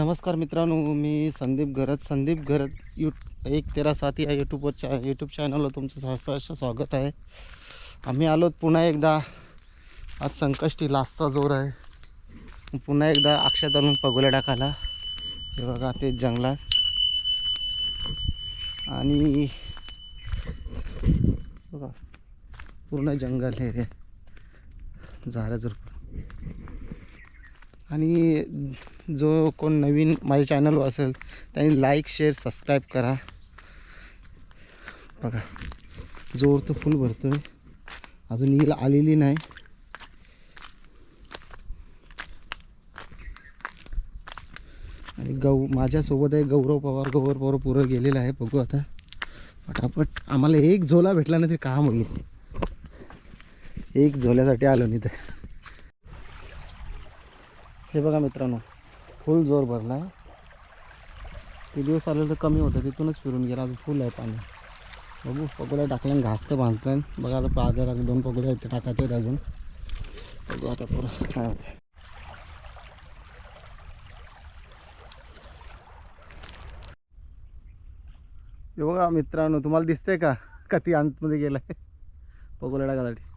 नमस्कार मित्रांनो मी संदीप घरत संदीप घरत यू एक तेरा साथी या यूट्यूबवर चा यूट्यूब चॅनलवर तुमचं सहसहर्ष स्वागत आहे. आम्ही आलोत पुन्हा एकदा. आज संकष्टी लास्टचा जोर आहे. पुन्हा एकदा अक्षात धरून पगोल्या टाकायला हे बघा ते जंगलात. आणि बघा पूर्ण जंगल हे रे झाडाझुड आणि जो कोण नवीन माझ्या चॅनलवर असेल त्यांनी लाईक शेअर सबस्क्राईब करा. बघा जोर तर फुल आहे अजून येईल आलेली नाही. आणि गौ माझ्यासोबत आहे गौरव पवार. गौरव पवार पुरं गेलेला आहे. बघू आता. पटापट. आम्हाला एक झोला भेटला नाही ते काम होईल. एक झोल्यासाठी आलो नाही तर. हे बघा मित्रांनो फुल जोर भरला आहे ते दिवस आले तर कमी होतं तिथूनच फिरून गेला अजून फुल आहे पाणी. बघू पकोड्या टाकल्यान घास तर बांधताय बघा आता पादर दोन पगोड्या आहेत ते टाकायचे आहेत अजून. बघू आता परत काय होतं हे बघा मित्रांनो तुम्हाला दिसतंय का? का ती अंतमध्ये आहे पगोड्या टाकायसाठी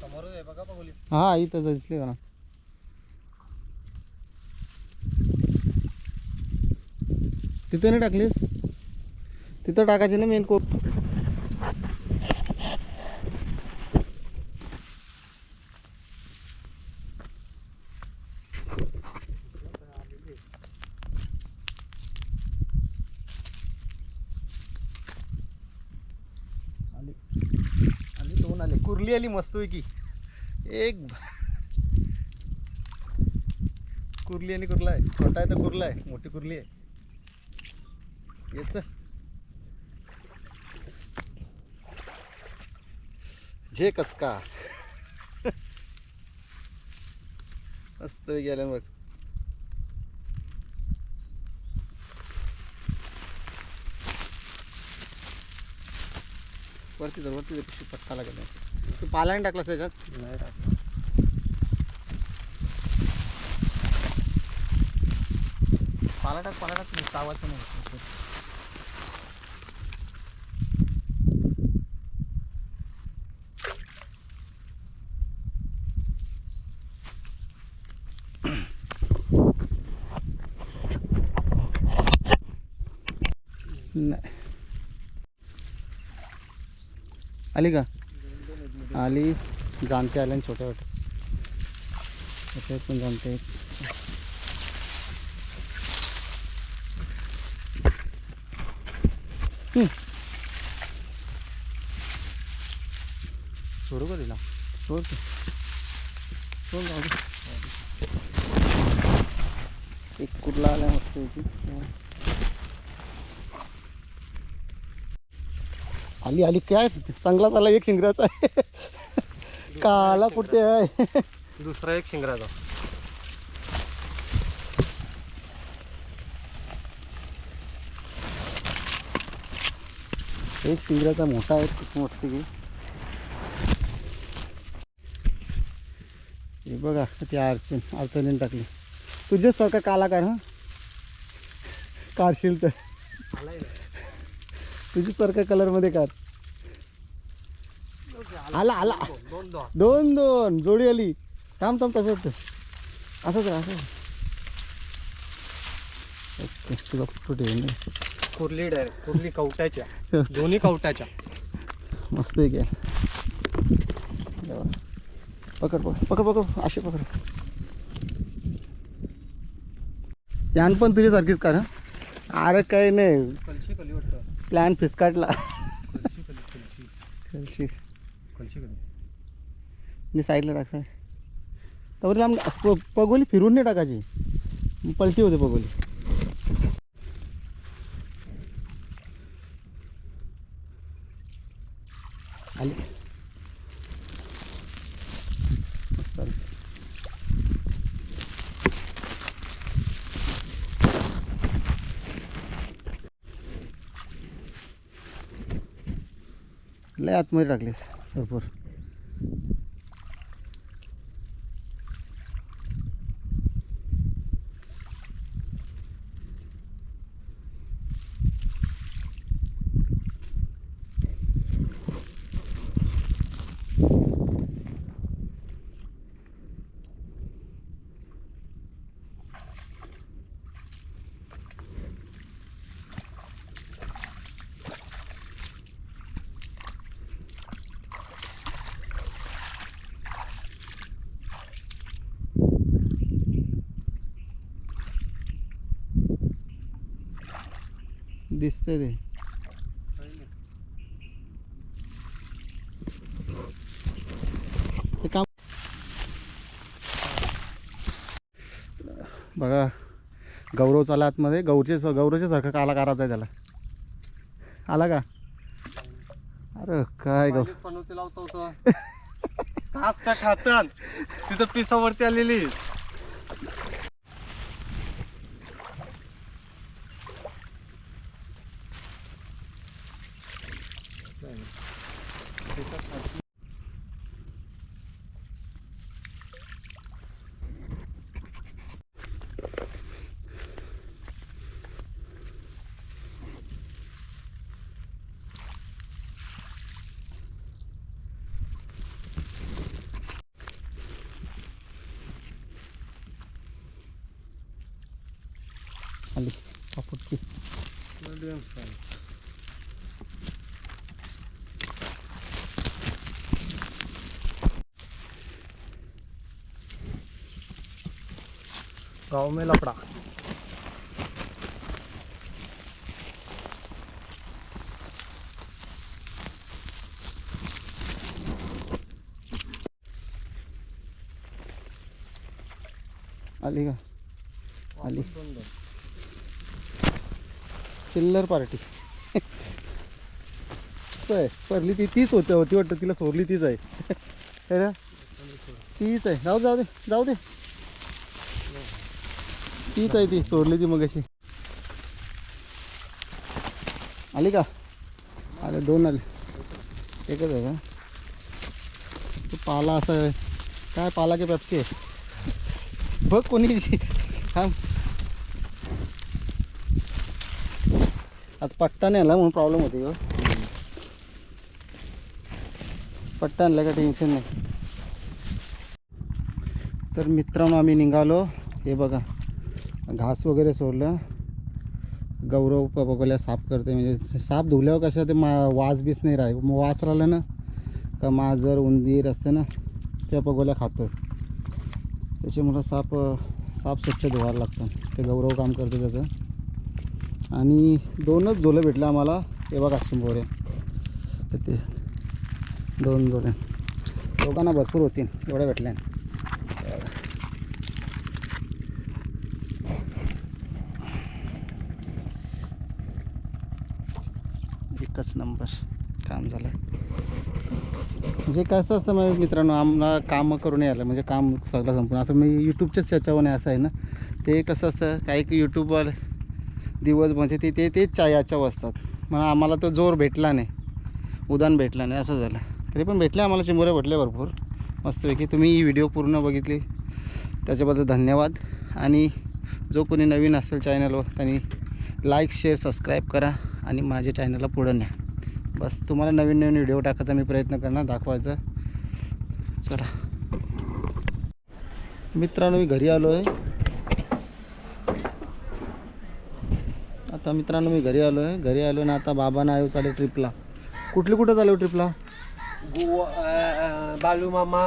समोरच आहे बघा बघली हा इथं दिसले ना तिथं नाही टाकलीस? तिथं टाकायची ना मेन कोप आली. दोन आले. कुर्ली आली मस्त की. एक कुर्ली आणि कुर्ला आहे छोटा आहे तर कुर्ला आहे मोठी कुर्ली आहे. येच झे कचका मस्त गेल्या मग वरती जर वरती जर पत्ता लागेल तू पालाने टाकलास त्याच्यात? नाही टाकलं. पाला टाक पाला टाक चावायचं नाही. नाही. आली का? आली जाणते आल्या आणि छोट्या छोट्या पण जाणते. आहेत. सोडू का तिला? सोड सोड जाऊ एक कुठला आला मस्त आली आली. काय? चांगला झाला एक शिंगराचा. आहे काला कुठे आहे? दुसरा एक शिंगराचा. एक शिंगराचा मोठा आहे खूप मस्त की हे बघा ते अडचण अडचणीने टाकली. तुझ्यासारखा काला कर हां? काढशील तर. आलाय तुझ्यासारखा कलरमध्ये काढ. आला आला. दोन दोन. दोन दोन जोडी आली. थांब थांब तसंच असंच असं ओके ठेवून दे. कुर्ली डायरेक्ट कुर्ली कवट्याच्या. दोन्ही कवट्याच्या. मस्त आहे काय? पकड पकड पकड पकड. असे पकड. त्यान पण तुझ्यासारखीच का अरे काही नाही. प्लॅन फिसकाटला. कलशी मी साईडला टाकसाय त्यावर लांब पगोली फिरून नाही टाकायची. मग पलटी होते पगोली आली मस्त आली. लय आतमध्ये टाकलेस भरपूर. दिसतंय ते. काम बघा गौरव चाला आतमध्ये. गौरचे गौरवच्या सारखं काला करायचा आहे त्याला. आला का? अरे काय गौ पहिलेच पनवती लावतो खातात तिथं पिसावरती आलेली. आली पापुटकी मीडियम साईज गाव में लपड़ा आली का? आली. चिल्लर पार्टी. आहे परली ती तीच होती होती वाटतं तिला सोडली तीच आहे. ना? तीच आहे. जाऊ जाऊ दे जाऊ दे. तीच आहे ती सोडली ती मग अशी आली का? आले दोन आले. एकच आहे का? पाला असा आहे. काय पाला की पेप्सी आहे? बघ कोणी थांब. आज पट्टा नाही आला म्हणून प्रॉब्लेम होते ग पट्टा आणला का टेन्शन नाही. तर मित्रांनो आम्ही निघालो. हे बघा घास वगैरे सोडलं. गौरव प- साफ करते म्हणजे साफ धुल्यावर कसं ते मा वास बीस नाही राह मग वास राहिला ना का माजर उंदीर असते ना त्या बघोल्या खातो त्याच्यामुळं साप साप स्वच्छ धुवायला लागतं. ते गौरव काम करतो त्याचं. आणि दोनच झोलं भेटलं आम्हाला. हे बघा शिंबोरे. तर ते दोन झोले. दोघांना भरपूर होतील एवढ्या भेटल्या. एकच नंबर काम झालं म्हणजे कसं असतं माझ्या मित्रांनो आम्हाला कामं करून यायला म्हणजे काम सगळं संपूर्ण असं मी यूट्यूबच्याच याच्यावर असं आहे ना. ते कसं असतं काही यूट्यूबवर दिवस म्हणजे ते ते तेच चायाच्या वाजतात मग आम्हाला तो जोर भेटला नाही. उदान भेटला नाही असं झालं. तरी पण भेटले आम्हाला चिंबोऱ्या भेटले भरपूर. मस्तपैकी तुम्ही ही व्हिडिओ पूर्ण बघितली. त्याच्याबद्दल धन्यवाद. आणि जो कोणी नवीन असेल चॅनलवर त्यांनी लाईक शेअर सबस्क्राईब करा आणि माझ्या चॅनलला पुढं न्या. बस तुम्हाला नवीन नवीन व्हिडिओ टाकायचा मी प्रयत्न करणार दाखवायचा. चला. मित्रांनो मी घरी आलो आहे आता मित्रांनो मी घरी आलो आहे घरी आलो ना आता बाबांना आयो चालेल ट्रिपला कुठली कुठं चालू ट्रिपला गोवा बालू मामा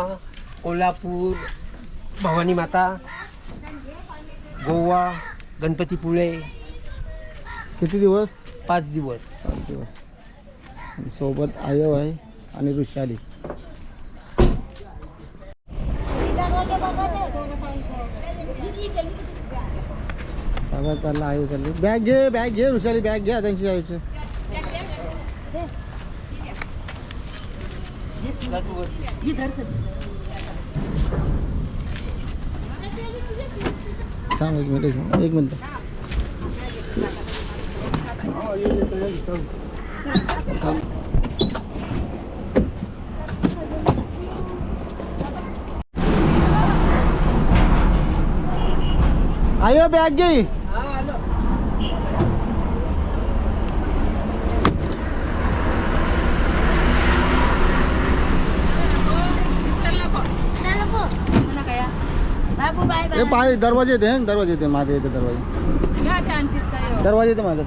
कोल्हापूर भवानी माता गोवा गणपतीपुळे किती दिवस? पाच दिवस. सात दिवस. सोबत आयो आहे आणि ऋषाली बाबा चालला आयु उचलली. बॅग घे बॅग घे ऋषाली बॅग घ्या त्यांची आयुची थांब एक मिनिट एक मिनिट एक मिनिट. थांब. आयो बॅग घे बाबू बाय हे पाय दरवाजे येते हं, दरवाजे येते मागे येते दरवाजे. काय दरवाजे येते मागे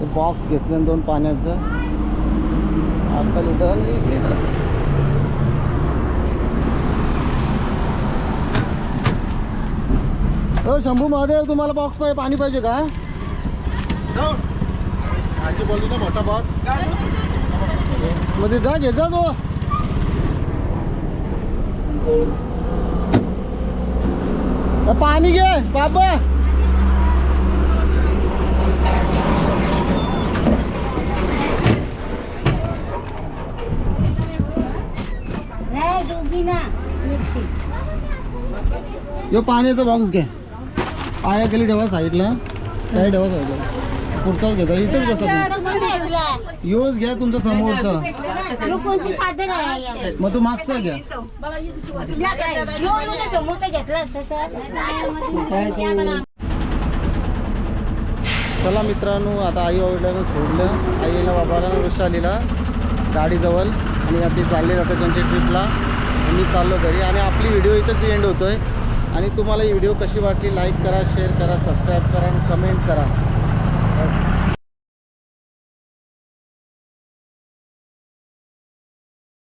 ते बॉक्स घेतलं दोन पाण्याचं. अर्धा लिटर एक लिटर हो शंभू महादेव तुम्हाला बॉक्स पाहिजे पाणी पाहिजे का? ना मोठा बॉक्समध्ये जा घे जा तो. पाणी घे बाबा. यो पाण्याचा बॉक्स घे. पायाखाली ठेवा साईडला काय ठेवा साईडला पुढचाच घ्यायचा इथंच बसा तू योच घ्या तुमचा समोरचा. चादर आहे मग तू मागचा घ्या. समोरचा घेतला असता तर चला मित्रांनो आता आई वडिलांना सोडलं. आईला बाबाला वृषालीला गाडीजवळ. आणि आता ते चालले जातात त्यांच्या ट्रिपला. आणि मी चाललो घरी. आणि आपली व्हिडिओ इथंच एंड होतोय. आणि तुम्हाला ही व्हिडिओ कशी वाटली लाईक करा शेअर करा सबस्क्राईब करा आणि कमेंट करा. बस